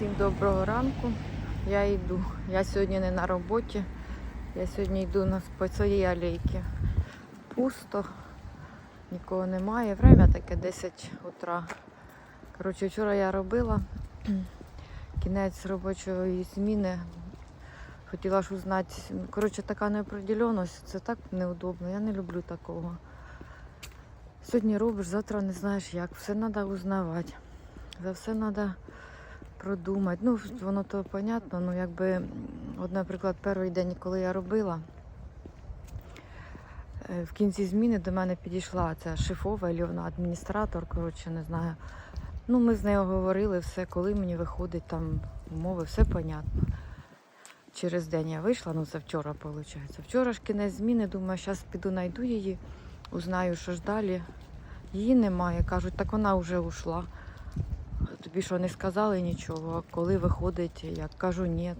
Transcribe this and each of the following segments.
Всім доброго ранку. Я йду. Я сьогодні не на роботі. Я сьогодні йду на по своїй алейці. Пусто, нікого немає. Время таке 10 утра. Коротше, вчора я робила кінець робочої зміни. Хотіла ж узнати. Коротше, така неопределеність, це так неудобно. Я не люблю такого. Сьогодні робиш, завтра не знаєш як. Все треба узнавати. За все треба продумати. Ну, воно то понятно, ну якби, от, наприклад, перший день, коли я робила, е, в кінці зміни до мене підійшла ця шефова, або вона адміністратор, коротше, не знаю. Ну, ми з нею говорили все, коли мені виходить там умови, все понятно. Через день я вийшла, ну це вчора виходить. Вчора ж кінець зміни, думаю, зараз піду знайду її, узнаю, що ж далі. Її немає. Кажуть, так вона вже ушла. Тобі що не сказали нічого, а коли виходить, я кажу ні.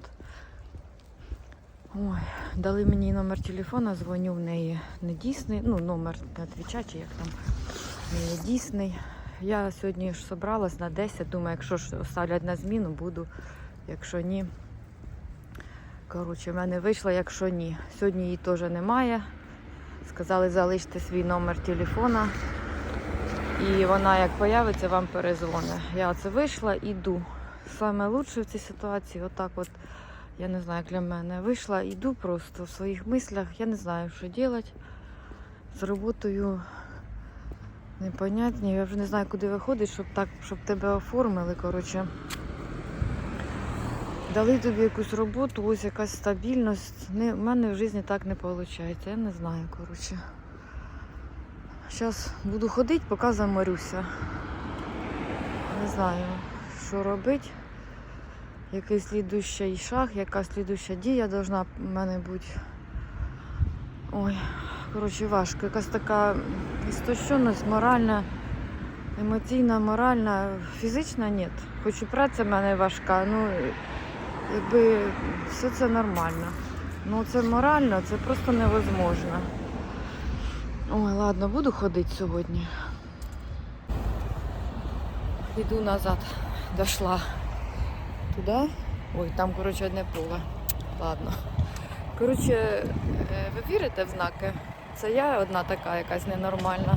Ой, дали мені номер телефона, дзвоню в неї не дійсний, ну номер не відвічачі, як там не дійсний. Я сьогодні ж собралась на 10, думаю, якщо ж оставлять на зміну, буду, якщо ні. Коротше, в мене вийшло, якщо ні. Сьогодні її теж немає. Сказали, залиште свій номер телефона. І вона як появиться, вам перезвоне. Я оце вийшла, іду. Саме лучше в цій ситуації, отак от, я не знаю, як для мене. Вийшла, іду просто в своїх мислях, я не знаю, що робити. З роботою непонятні. Я вже не знаю, куди виходить, щоб так, щоб тебе оформили. Коротше. Дали тобі якусь роботу, ось якась стабільність. В мене в житті так не виходить. Я не знаю, коротше. Зараз буду ходити, поки заморюся. Не знаю, що робити. Який слідущий шаг, яка слідуща дія должна в мене бути. Ой, коротше, важко. Якась така істощеність моральна, емоційна, моральна, фізична ні. Хоч і праця в мене важка, ну якби все це нормально. Ну це морально, це просто невозможно. Ой, ладно, буду ходити сьогодні. Йду назад. Дошла туди. Ой, там, коротше, одне поле. Ладно. Коротше, е, ви вірите в знаки? Це я одна така якась ненормальна.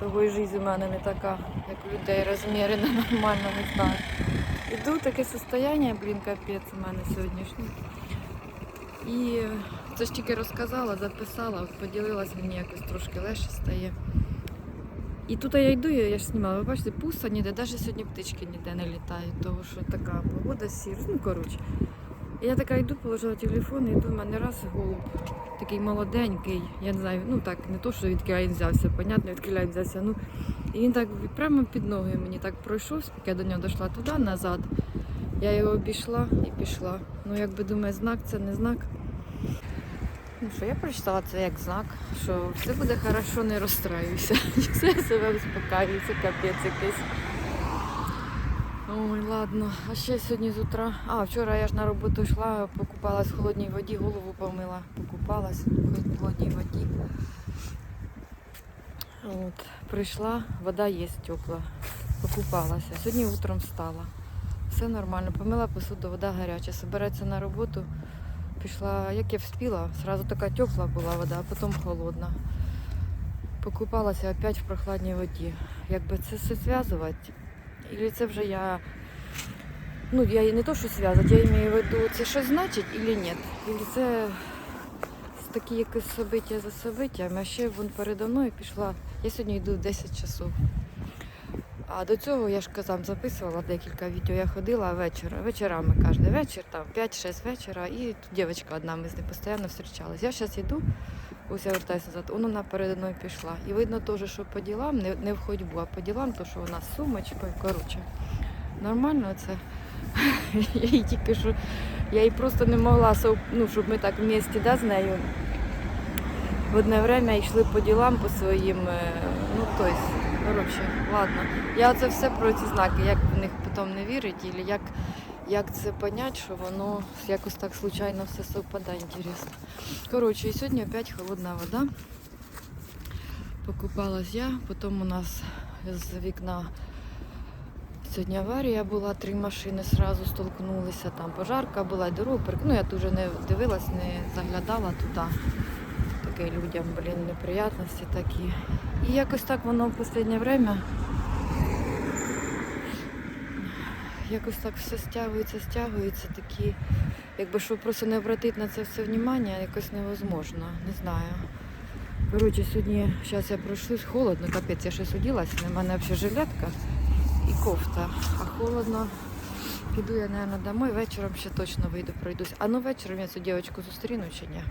Того і життя в мене не така, як у людей розмірена, нормально, не знаю. Іду таке состояння, блін, капець у мене сьогоднішнє. І це ж тільки розказала, записала, от поділилась, мені якось трошки легше стає. І тут я йду, я, ж знімала, ви бачите, пусто ніде, навіть сьогодні птички ніде не літають, тому що така погода сір, ну коротше. Я така йду, положила телефон і йду, в мене раз голуб, такий молоденький, я не знаю, ну так, не то, що від він взявся, понятно, від він взявся. Ну, і він так прямо під ноги мені так пройшов, поки я до нього дійшла туди, назад. Я його обійшла і пішла. Ну, якби думаю, знак це не знак. Ну що, я прочитала це як знак, що все буде хорошо, не розстраюся. Все себе успокаюю, це капець якийсь. Ой, ладно. А ще сьогодні з утра. А, вчора я ж на роботу йшла, покупалась в холодній воді, голову помила, покупалась в холодній воді. От, прийшла, вода є тепла. Покупалася. Сьогодні утром встала. Все нормально. Помила посуду, вода гаряча. Собереться на роботу. Пішла, як я вспіла, сразу така тепла була вода, а потім холодна. Покупалася опять в прохладній воді. Якби це все зв'язувати, і це вже я. Ну, я не то, що зв'язати, я маю в виду, це щось значить і ні. І це такі якісь собиття за собиттями, а ще вон передо мною пішла. Я сьогодні йду в 10 часов. А до цього я ж казав, записувала декілька відео. Я ходила вечора, вечорами кожен вечір, там 5-6 вечора, і тут дівчинка одна, ми з нею постійно зустрічалися. Я зараз йду, ось я вертаюся назад, вона передо мною пішла. І видно теж, що по ділам, не, не в ходьбу, а по ділам, то що вона з сумочкою, коротше. Нормально це. Я їй тільки що, я їй просто не могла, ну, щоб ми так в місті да, з нею в одне время йшли по ділам по своїм, е, ну тобто, коротше, ладно. Я це все про ці знаки, як в них потім не вірить, і як, як це понять, що воно якось так случайно все совпадає, інтересно. Коротше, і сьогодні опять холодна вода. Покупалась я, потім у нас з вікна Сьогодні аварія була, три машини одразу столкнулися, там пожарка була, перек... Ну, я дуже не дивилась, не заглядала туди. Таке людям, блін, неприятності такі. І якось так воно в останнє время якось так все стягується, стягується, такі, якби щоб просто не обратити на це все внимання, якось невозможно, не знаю. Коротше, сьогодні, зараз я пройшла, холодно, капець, я щось оділась, на мене взагалі жилетка і кофта, а холодно. Піду я, мабуть, домой, вечором ще точно вийду, пройдусь. А ну вечором я цю дівчинку зустріну чи ні?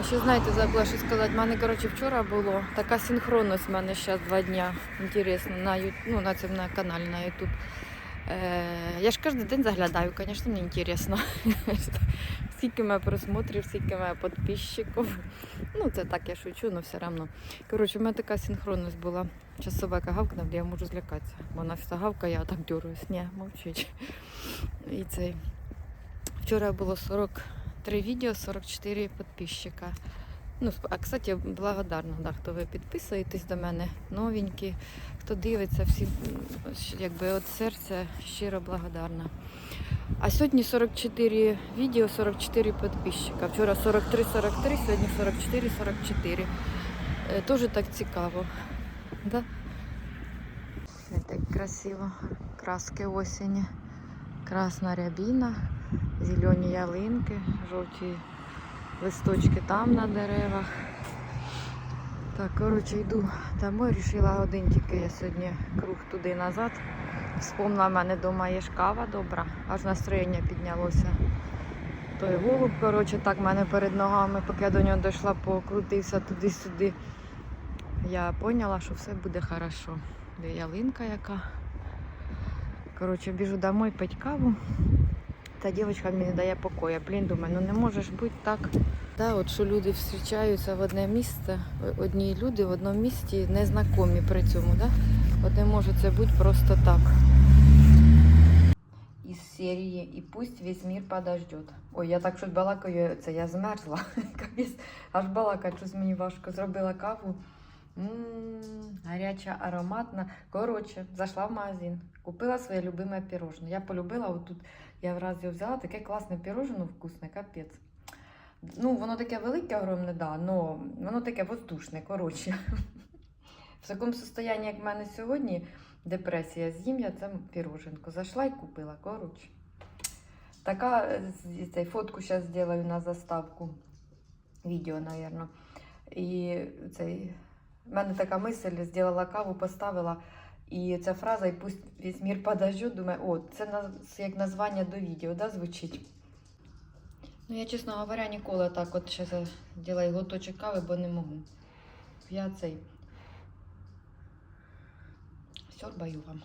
А ще знаєте, забула що сказати. У мене, коротше, вчора було така синхронність в мене зараз два дня. Інтересно, на, ну, на цьому на каналі на YouTube. Е, я ж кожен день заглядаю, звісно, мені інтересно. Скільки має просмотрів, скільки має підписчиків. Ну, це так я шучу, але все одно. Коротше, у мене така синхронність була. Час собака гавкне, я можу злякатися. Вона вся гавкає, я так дюруюсь. Ні, мовчить. І цей. Вчора було 43 відео, 44 підписчика. Ну, а кстати, благодарна, да, хто ви підписуєтесь до мене, новенькі, хто дивиться, всі якби від серця щиро благодарна. А сьогодні 44 відео, 44 підписчика. Вчора 43-43, сьогодні 44-44. Е, Теж так цікаво. Да? Це так красиво. Краски осені. Красна рябіна, зелені ялинки, жовті листочки там на деревах. Так, коротше, йду домой, рішила один тільки я сьогодні круг туди назад. Вспомнила, в мене вдома є ж кава добра, аж настроєння піднялося. Той голуб, коротше, так в мене перед ногами, поки я до нього дійшла, покрутився туди-сюди. Я поняла, що все буде хорошо. Де ялинка яка. Коротше, біжу домой пить каву. Та дівчинка мені дає покоя. Блін, думаю, ну не може ж бути так. Да, от що люди зустрічаються в одне місце, одні люди в одному місті незнайомі при цьому, да? От не може це бути просто так. Із серії І пусть весь мір подождет. Ой, я так щось балакаю, це я змерзла. Аж балакати, щось мені важко. Зробила каву. М, гаряча, ароматна. Коротше, зайшла в магазин, купила своє любиме пірожне. Я полюбила отут. Я враз його взяла, таке класне пірожне, вкусне, капець. Ну, воно таке велике, огромне, да, но воно таке воздушне, коротше. В такому состоянні, як в мене сьогодні, депресія, з'їм я це піроженку. Зайшла і купила, коротше. Така цей, фотку зараз зроблю на заставку. Відео, напевно. І цей, в мене така мисль, зробила каву, поставила. І ця фраза «І пусть весь мір подождет», думаю, о, це як названня до відео, да, звучить. Ну, я, чесно говоря, ніколи так от ще зроблю глоточок кави, бо не можу. Я цей сьорбаю вам.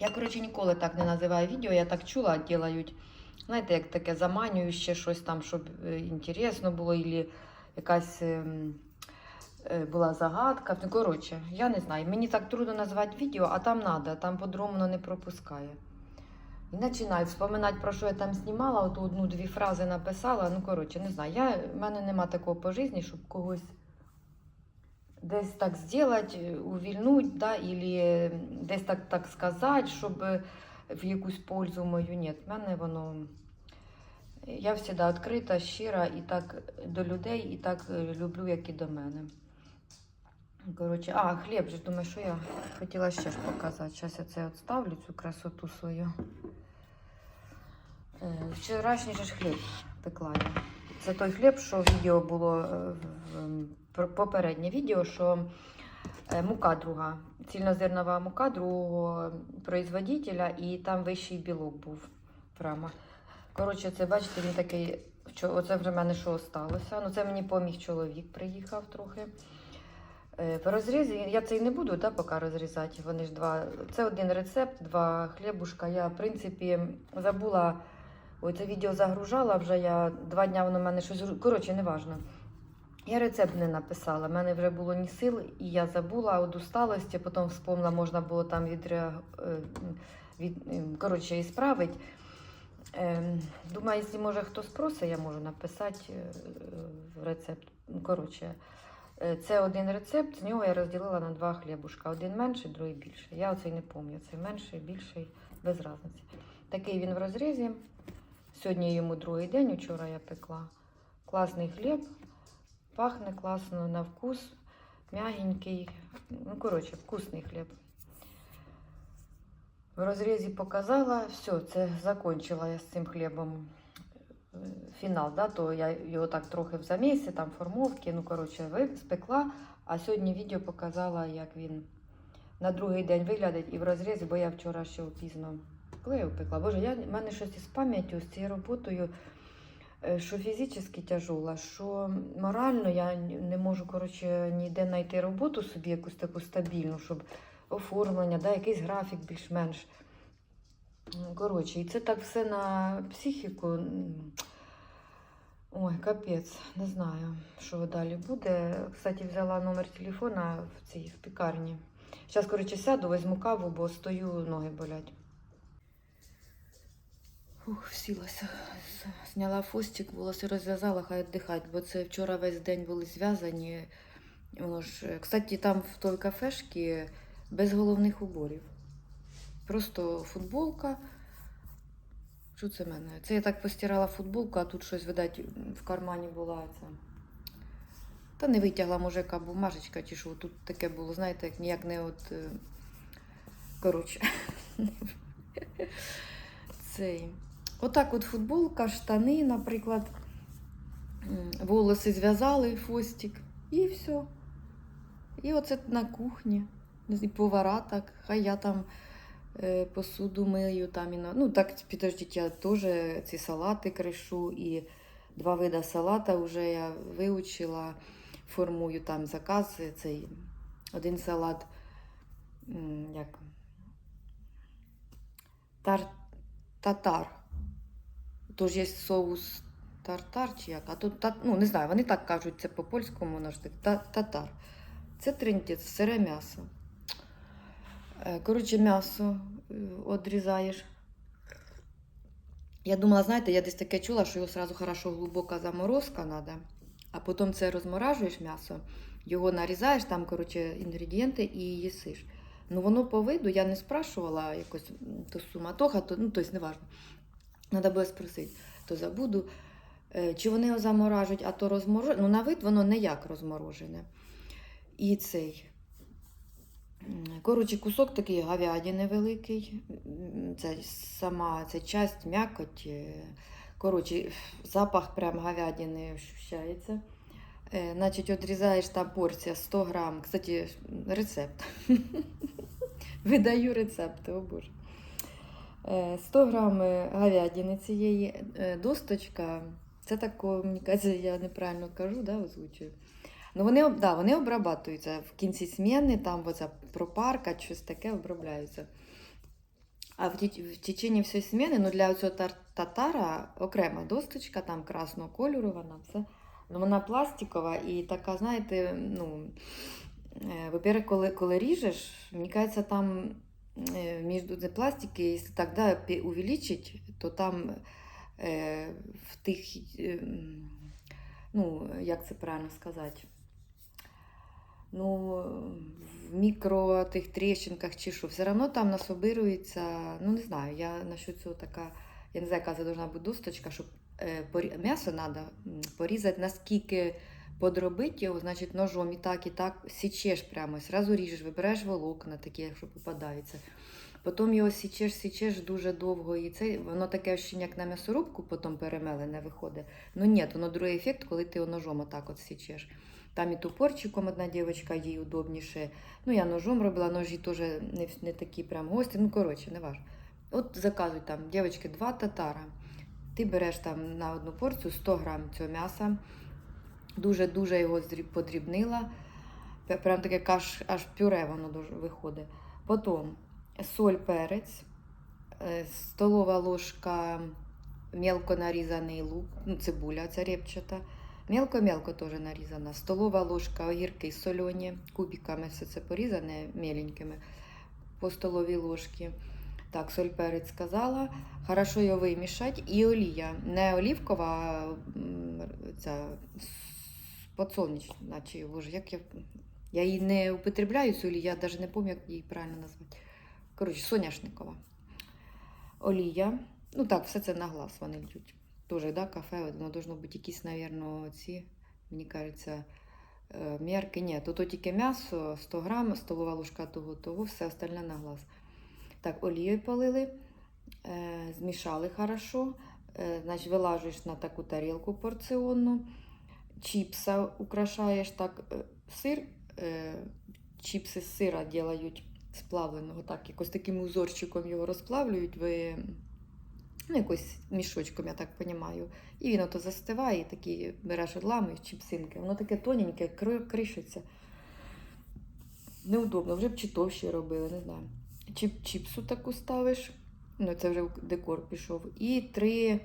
Я, коротше, ніколи так не називаю відео, я так чула, ділають. Знаєте, як таке заманююче щось там, щоб е, інтересно було, або якась ем, була загадка. Ну, коротше, я не знаю. Мені так трудно назвати відео, а там треба, там по-другому не пропускає. І починаю вспоминати, про що я там знімала, от одну-дві фрази написала. Ну, коротше, не знаю. Я, в мене нема такого по житті, щоб когось десь так зробити, увільнути, да, або десь так, так сказати, щоб в якусь пользу мою. Ні, в мене воно. Я завжди відкрита, щира і так до людей, і так е, люблю, як і до мене. Коротше, а, хліб же, думаю, що я хотіла ще ж показати. Зараз я це відставлю, цю красоту свою. Е, Вчорашній же ж хліб пекла я. Це той хліб, що відео було е, попереднє відео, що е, мука друга, цільнозернова мука другого производителя, і там вищий білок був прямо. Коротше, це бачите, він такий. Оце вже в мене що осталося. Ну, це мені поміг чоловік, приїхав трохи. Е, По розрізі я це і не буду да, поки розрізати. Вони ж два. Це один рецепт, два хлібушка. Я, в принципі, забула. Ой, це відео загружала вже. Я два дня воно в мене щось. Коротше, неважно. Я рецепт не написала. У мене вже було ні сил, і я забула від усталості, потім вспомнила, можна було там відреаг... е, від... ем, коротше, і справити. Ем, Думаю, якщо може хто спросить, я можу написати е, рецепт. Коротше, Е, Це один рецепт, з нього я розділила на два хлібушка. Один менший, другий більший. Я оцей не пам'ятаю. Цей менший, більший, без різниці. Такий він в розрізі. Сьогодні йому другий день, вчора я пекла. Класний хліб, пахне класно на вкус, м'ягенький. Ну, коротше, вкусний хліб. В розрізі показала, все, це закончила я з цим хлібом е, фінал, да, то я його так трохи в замісі, там формовки, ну коротше, спекла, а сьогодні відео показала, як він на другий день виглядить і в розрізі, бо я вчора ще пізно клею пекла. Боже, я, в мене щось із пам'яттю, з цією роботою, е, що фізично тяжола, що морально я не можу коротше, ніде знайти роботу собі якусь таку стабільну, щоб оформлення, да, якийсь графік більш-менш. Коротше, і це так все на психіку. Ой, капець, не знаю, що далі буде. Кстати, взяла номер телефона в цій в пікарні. Зараз, коротше, сяду, візьму каву, бо стою, ноги болять. Ух, сілася. З- Зняла фостик, волоси розв'язала, хай віддихать, бо це вчора весь день були зв'язані. Кстати, там в той кафешці без головних уборів. Просто футболка. Що це в мене? Це я так постирала футболку, а тут щось, видать, в кармані була ця. Та не витягла, може, яка бумажечка чи що. Тут таке було, знаєте, як ніяк не от. е, Коротше. Цей. Отак от футболка, штани, наприклад. Волоси зв'язали, фостик, і все. І оце на кухні. І повара так, хай я там посуду мию там і на. Ну так, підождіть, я теж ці салати кришу і два види салата вже я вивчила, формую там закази. Цей один салат, як тар, татар. Тож є соус тартар чи як, а тут та, ну не знаю, вони так кажуть, це по-польському, ж так, та, татар. Це триндець, сире м'ясо. Е, Коротше, м'ясо е, одрізаєш. Я думала, знаєте, я десь таке чула, що його сразу хорошо глибока заморозка треба, а потім це розморажуєш м'ясо, його нарізаєш, там, коротше, інгредієнти і їсиш. Ну, воно по виду, я не спрашувала якось то суматоха, то, ну, тобто, неважно. Треба було спросити, то забуду. Е, Чи вони його заморажують, а то розморожене. Ну, на вид воно не як розморожене. І цей. Коротше, кусок такий говядини великий. Це сама ця часть, м'якоть. е, Коротше, запах прям говядини ощущається. Е, Значить, відрізаєш там порція 100 грам. Кстати, рецепт. Видаю рецепти, о боже. Е, 100 грам е, говядини цієї, досточка. Це тако, мені кажеться, я неправильно кажу, да, озвучую. Ну, вони, да, вони обрабатуються в кінці зміни, там оця пропарка, щось таке обробляється. А в, в течение всієї зміни, ну для цього татара окрема досточка, там красного кольору, вона все. Ну, вона пластикова і така, знаєте, ну, е, во-первых, коли, коли ріжеш, мені кажеться, там е, між пластики, якщо так да, увеличить, то там е, в тих, е, ну, як це правильно сказати, ну, в мікро тих тріщинках чи що, все одно там насобирується, ну не знаю, я насчет цього така, я не знаю, яка должна бути досточка, щоб е, м'ясо треба порізати, наскільки подробити його, значить ножом і так, і так січеш прямо, зразу ріжеш, вибираєш волокна такі, якщо попадаються. Потім його січеш, січеш дуже довго, і це воно таке ощущення, як на м'ясорубку, потім перемелене виходить. Ну ні, воно другий ефект, коли ти його ножом отак от січеш. Там і тупорчиком одна дівчинка, їй удобніше. Ну, я ножом робила, ножі теж не, не такі прям гості. Ну, коротше, не важно. От заказуй там, дівчатки, два татара. Ти береш там на одну порцію 100 грам цього м'яса. Дуже-дуже його подрібнила. Прям таке аж, аж пюре воно дуже виходить. Потім соль, перець, е, столова ложка мелко нарізаний лук, ну, цибуля ця репчата. Мелко-мелко теж нарізана. Столова ложка огірки солені, кубиками все це порізане меленькими по столовій ложці. Так, соль перець сказала. Хорошо його вимішати. І олія. Не олівкова, а ця подсолнечна, чи боже, як я. Я її не употребляю цю я навіть не пам'ятаю, як її правильно назвати. Коротше, соняшникова. Олія. Ну так, все це на глаз вони льють. Тоже, да, кафе, воно должно бути якісь, мабуть, ці, мені кажеться, е, мірки. Ні, тут тільки м'ясо, 100 грам, столова ложка того, того, все остальне на глаз. Так, олією полили, е, змішали хорошо. Е, значить, вилажуєш на таку тарілку порціонну. Чіпса украшаєш так, сир, чіпси з сира ділають сплавленого, так, якось таким узорчиком його розплавлюють, ви, ну, якось мішочком, я так розумію. І він ото застиває, і такі береш одламуєш чіпсинки. Воно таке тоненьке, кришиться. Неудобно, вже б чи товщі робили, не знаю. Чіп, чіпсу таку ставиш, ну це вже декор пішов. І три,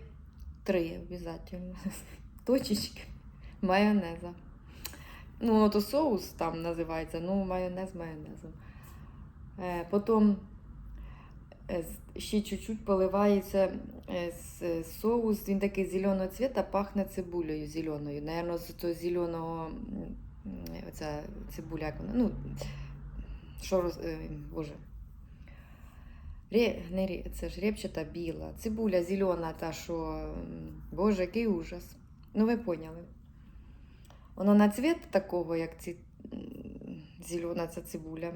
три обов'язково. Точечки майонеза. Ну, то соус там називається, ну, майонез майонезом. Е, потім ще чуть-чуть поливається е, е, соус, він такий зеленого цвіта, пахне цибулею зеленою. Наверно, з того зеленого оця цибуля, як вона, ну, що роз, е, боже. Ре, не ре, це ж репчата біла, цибуля зелена, та що, боже, який ужас. Ну, ви поняли. Воно на цвіт такого, як ці зелена ця цибуля.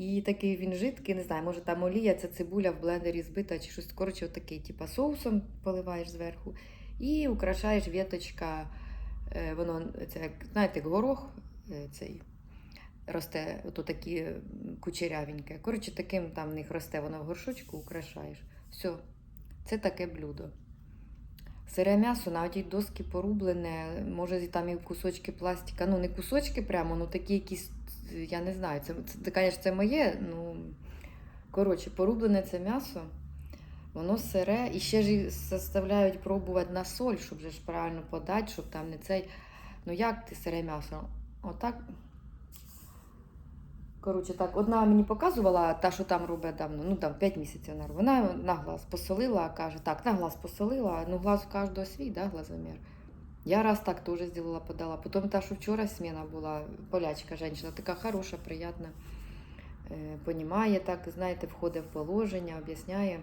І такий він жидкий, не знаю, може там олія, ця цибуля в блендері збита чи щось. Коротше, отакий, типа соусом поливаєш зверху. І украшаєш віточка, е, воно, це, знаєте, горох е, цей росте, ото такі кучерявеньке. Коротше, таким там в них росте, воно в горшочку украшаєш. Все, це таке блюдо. Сире м'ясо на отій доски порублене, може там і кусочки пластика. Ну, не кусочки прямо, ну такі якісь, я не знаю, це, це, звісно, це моє. Ну, коротше, порублене це м'ясо, воно сире. І ще ж заставляють пробувати на соль, щоб же ж правильно подати, щоб там не цей. Ну як ти сире м'ясо? Отак. Коротше, так, одна мені показувала, та, що там робить давно, ну там 5 місяців на Вона на глаз посолила, каже, так, на глаз посолила, ну глаз у кожного свій, да, глазомір. Я раз так теж зробила, подала. Потім та, що вчора сміна була, полячка жінка, така хороша, приятна, е, понімає так, знаєте, входить в положення, об'ясняє.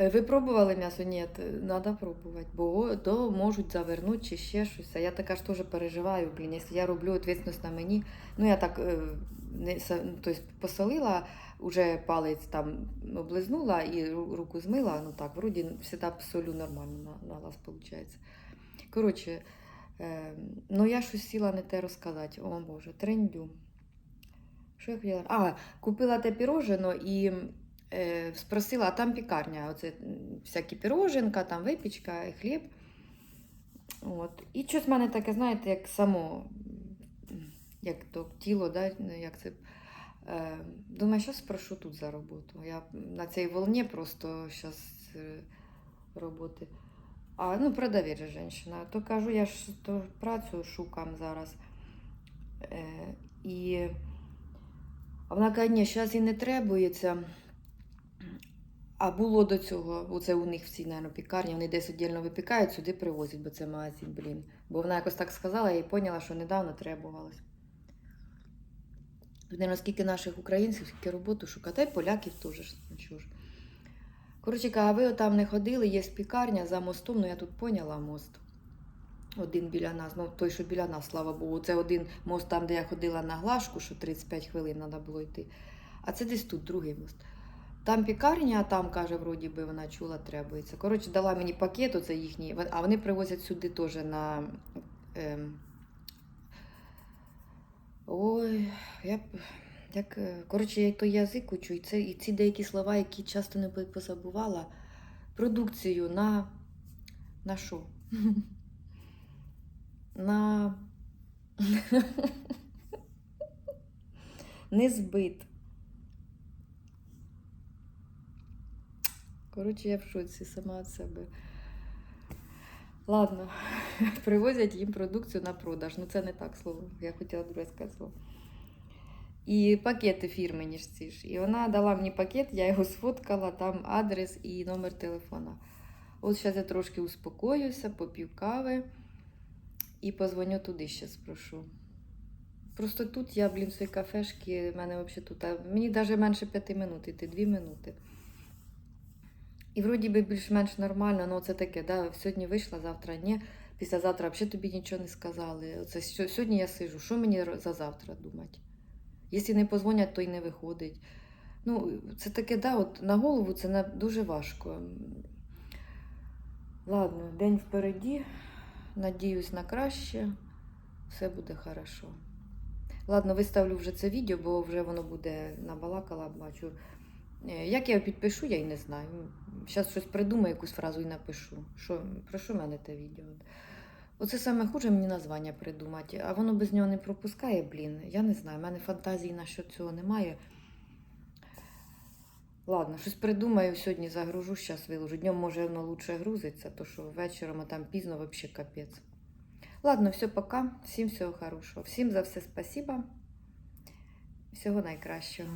Е, Ви пробували м'ясо? Ні, треба пробувати, бо то можуть завернути чи ще щось. А я така ж теж переживаю, блін, якщо я роблю відповідальність на мені. Ну, я так не, ну, тобто посолила, уже палець там облизнула і руку змила. Ну так, вроді завжди солю нормально на, на глаз виходить. Коротше, е, ну я щось сіла не те розказати. О Боже, трендю. Що я хотіла? А, купила те пірожено і е, спросила, а там пікарня, оце всякі піроженка, там випічка, хліб. От. І щось в мене таке, знаєте, як само, як то тіло, да, ну, як це. Е, думаю, що спрошу тут за роботу. Я на цій волні просто зараз роботи. А, ну, продавець же жінка. То кажу, я ж то працю шукам зараз. Е, і вона каже, ні, зараз і не требується. А було до цього, оце у них всі, наверное, пікарні, вони десь віддільно випікають, сюди привозять, бо це магазин, блін. Бо вона якось так сказала я і поняла, що недавно требувалось. Не наскільки наших українців, скільки роботу шукати, та поляків теж ну. Коротше, а ви там не ходили, є пікарня за мостом, ну я тут поняла мост. Один біля нас, ну той, що біля нас, слава Богу. Це один мост там, де я ходила на глашку, що 35 хвилин треба було йти. А це десь тут другий мост. Там пікарня, а там, каже, вроді би вона чула, требується. Коротше, дала мені пакет, оце їхній, а вони привозять сюди теж на. Ем... Ой, я як. е, Коротше, я той язик учу, і, це, і ці деякі слова, які часто не позабувала. Продукцію на. На що? На. Не збит. Коротше, я в шоці сама від себе. Ладно, привозять їм продукцію на продаж. Ну це не так слово. Я хотіла друге сказати слово. І пакети фірмені ж ці ж. І вона дала мені пакет, я його сфоткала, там адрес і номер телефона. От зараз я трошки успокоюся, поп'ю кави. І позвоню туди ще спрошу. Просто тут я, блін, в своїй кафешці, в мене взагалі тут. Мені навіть менше п'яти минут йти, дві минути. І вроді би більш-менш нормально, ну це таке, да, сьогодні вийшла, завтра ні. Післязавтра взагалі тобі нічого не сказали. Оце сьо- сьогодні я сижу. Що мені за завтра думати? Якщо не позвонять, то й не виходить. Ну, це таке, да, от на голову це на, дуже важко. Ладно, день впереді. Надіюсь на краще. Все буде хорошо. Ладно, виставлю вже це відео, бо вже воно буде набалакала, бачу. Е, Як я підпишу, я й не знаю. Зараз щось придумаю, якусь фразу і напишу. Що, про що в мене те відео? Оце саме хуже мені названня придумати, а воно без нього не пропускає, блін. Я не знаю, в мене фантазії на що цього немає. Ладно, щось придумаю, сьогодні загружу, зараз виложу. Днем може воно лучше грузиться, то що вечором а там пізно взагалі капець. Ладно, все, пока. Всім всього хорошого. Всім за все спасибо. Всього найкращого.